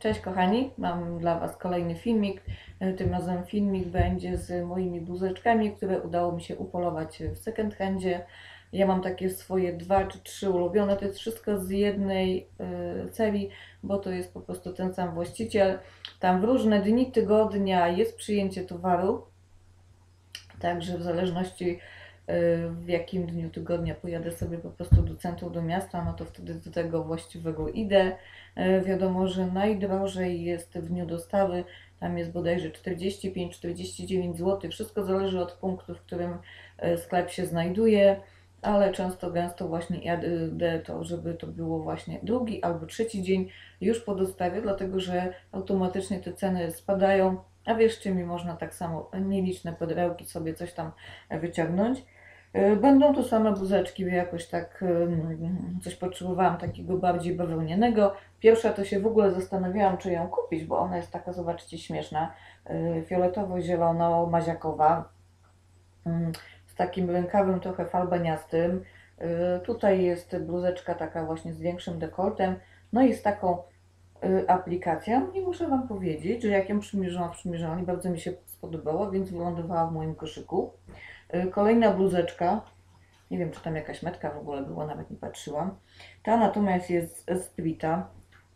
Cześć kochani, mam dla Was kolejny filmik. E, Tym razem filmik będzie z moimi bluzeczkami, które udało mi się upolować w second handzie. Ja mam takie swoje dwa czy trzy ulubione, to jest wszystko z jednej y, serii, bo to jest po prostu ten sam właściciel. Tam w różne dni tygodnia jest przyjęcie towaru, także w zależności w jakim dniu tygodnia pojadę sobie po prostu do centrum, do miasta, no to wtedy do tego właściwego idę. E, Wiadomo, że najdrożej jest w dniu dostawy, tam jest bodajże 45-49 zł. Wszystko zależy od punktu, w którym e, sklep się znajduje, ale często gęsto właśnie jadę to, żeby to było właśnie drugi albo trzeci dzień już po dostawie, dlatego że automatycznie te ceny spadają, a wierzcie mi, można tak samo nieliczne perełki sobie coś tam wyciągnąć. E, Będą to same buzeczki, bo jakoś tak em, coś potrzebowałam takiego bardziej bawełnianego. Pierwsza to się w ogóle zastanawiałam, czy ją kupić, bo ona jest taka, zobaczcie, śmieszna, y, fioletowo-zielono-maziakowa, mm, z takim rękawem trochę falbaniastym. Tutaj jest bluzeczka taka właśnie z większym dekoltem, no i z taką aplikacją. I muszę Wam powiedzieć, że jak ją przymierzyłam w przymierzalni, bardzo mi się spodobało, więc wylądowała w moim koszyku. Y, Kolejna bluzeczka, nie wiem, czy tam jakaś metka w ogóle była, nawet nie patrzyłam. Ta natomiast jest z Sprita.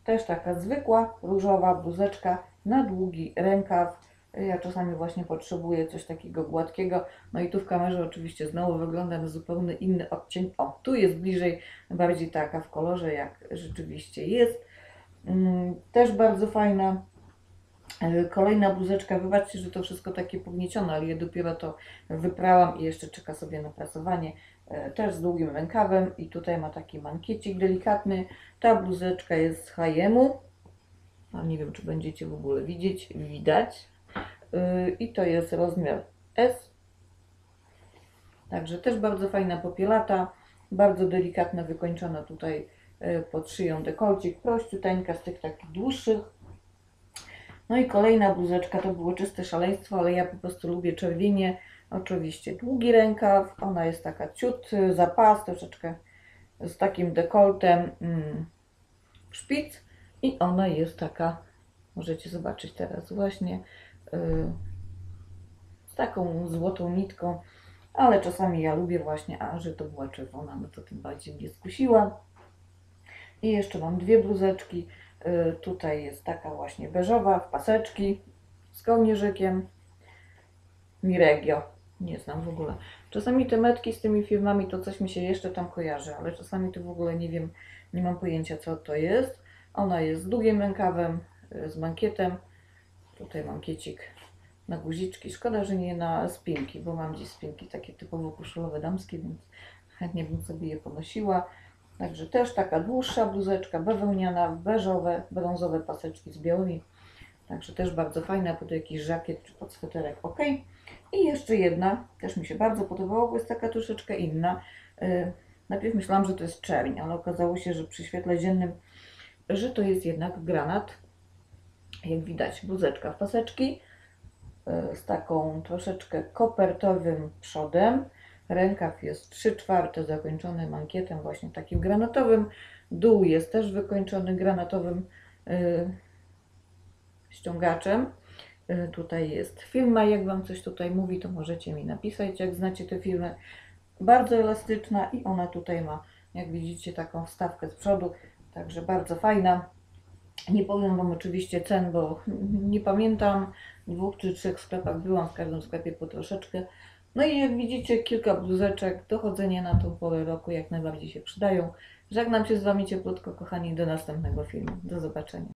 Też taka zwykła, różowa bluzeczka na długi rękaw. Ja czasami właśnie potrzebuję coś takiego gładkiego. No i tu w kamerze oczywiście znowu wygląda na zupełnie inny odcień. O, tu jest bliżej, bardziej taka w kolorze, jak rzeczywiście jest. Mm, Też bardzo fajna. E, Kolejna bluzeczka, wybaczcie, że to wszystko takie pogniecione, ale je dopiero to wyprałam i jeszcze czeka sobie na prasowanie. E, Też z długim rękawem i tutaj ma taki mankiecik delikatny. Ta bluzeczka jest z H&M-u. A nie wiem, czy będziecie w ogóle widzieć, widać. Yy, I to jest rozmiar S. Także też bardzo fajna popielata, bardzo delikatna, wykończona tutaj pod szyją dekolcik, prościuteńka z tych takich dłuższych. No i kolejna bluzeczka, to było czyste szaleństwo, ale ja po prostu lubię czerwienie. Oczywiście długi rękaw, ona jest taka ciut, y, zapas, troszeczkę z takim dekoltem, mm, szpic i ona jest taka, możecie zobaczyć teraz właśnie, y, z taką złotą nitką, ale czasami ja lubię właśnie, a że to była czerwona, no to tym bardziej mnie skusiła. I jeszcze mam dwie bluzeczki, tutaj jest taka właśnie beżowa, w paseczki, z kołnierzykiem, Miregio, nie znam w ogóle. Czasami te metki z tymi firmami to coś mi się jeszcze tam kojarzy, ale czasami to w ogóle nie wiem, nie mam pojęcia co to jest. Ona jest z długim rękawem, y, z mankietem. Tutaj mankiecik na guziczki. Szkoda, że nie na spinki, bo mam dziś spinki takie typowo koszulowe damskie, więc chętnie bym sobie je ponosiła. Także też taka dłuższa bluzeczka bawełniana, beżowe, brązowe paseczki z białymi. Także też bardzo fajna, pod jakiś żakiet czy pod sweterek, ok. I jeszcze jedna, też mi się bardzo podobała, bo jest taka troszeczkę inna. Yy, najpierw myślałam, że to jest czerń, ale okazało się, że przy świetle dziennym, że to jest jednak granat. Jak widać, bluzeczka w paseczki yy, z taką troszeczkę kopertowym przodem. Rękaw jest 3 czwarte zakończony mankietem właśnie takim granatowym. Dół jest też wykończony granatowym yy, ściągaczem. Y, Tutaj jest firma, jak Wam coś tutaj mówi, to możecie mi napisać, jak znacie tę firmę. Bardzo elastyczna i ona tutaj ma, jak widzicie, taką wstawkę z przodu, także bardzo fajna. Nie powiem Wam oczywiście cen, bo nie pamiętam. W dwóch czy trzech sklepach byłam, w każdym sklepie po troszeczkę. No i jak widzicie, kilka bluzeczek, dochodzenie na tą porę roku jak najbardziej się przydają. Żegnam się z Wami cieplutko, kochani, do następnego filmu. Do zobaczenia.